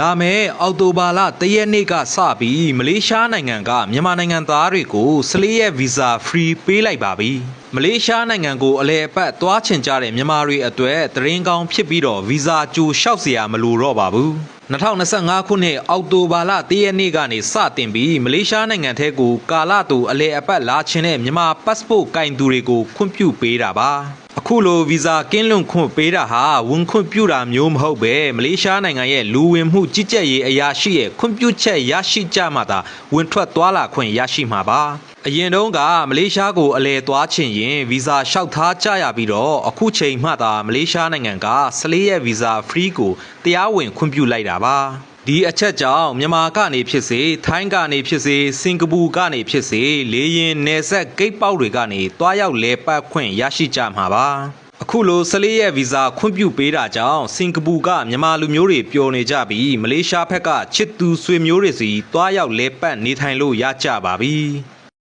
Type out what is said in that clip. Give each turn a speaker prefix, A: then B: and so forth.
A: ဒါမဲ့အော်တိုဘာလတရက်နေ့ကစပြီးမလေးရှားနိုင်ငံကမြန်မာနိုင်ငံသားတွေကိုစလေးရဲ့ visa free ပေးလိုက်ပါပြီမလေးရှားနိုင်ငံကိုအလဲအပတ်သွားချင်ကြတဲ့မြန်မာတွေအတွက်တရင်ကောင်းဖြစ်ပြီးတော့ visa ကြိုလျှောက်เสียမလိုတော့ပါဘူး2025ခုနှစ်အောက်တိုဘာလ1ရက်နေ့ကနေစတင်ပြီးမလေးရှားနိုင်ငံထဲကိုကာလတူအလဲအပတ်လာချင်တဲ့မြန်မာ passport ကင်သူတွေကိုခွင့်ပြုပေးတာပါအ ခုလိုဗီဇာကင်းလွန်ခွင့်ပေးတာဟာဝန်ခွင့်ပြုတာမျိုးမဟုတ်ပဲမလေးရှားနိုင်ငံရဲ့လူဝင်မှုကြီးကြပ်ရေးအရာရှိရဲ့ခွင့်ပြုချက်ရရှိကြမှသာဝင်ထွက်သွားလာခွင့်ရရှိမှာပါအရင်တုန်းကမလေးရှားကိုအလဲသွားချင်ရင်ဗီဇာလျှောက်ထားကြရပြီးတော့အခုချိန်မှသာမလေးရှားနိုင်ငံက14ရက်ဗီဇာ free ကိုတရားဝင်ခွင့်ပြုလိုက်တာပါ ဒီအချက်ကြောင့်မြန်မာကနေဖြစ်စေထိုင်းကနေဖြစ်စေစင်ကာပူကနေဖြစ်စေလေရင်နယ်စပ်ဂိတ်ပေါက်တွေကနေတွားရောက်လဲပတ်ခွင့်ရရှိကြမှာပါအခုလို14ရက်ဗီဇာခွင့်ပြုပေးတာကြောင့်စင်ကာပူကမြန်မာလူမျိုးတွေပျော်နေကြပြီးမလေးရှားဘက်ကချစ်သူဆွေမျိုးတွေစီတွားရောက်လဲပတ်နေထိုင်လို့ရကြပါပြီ။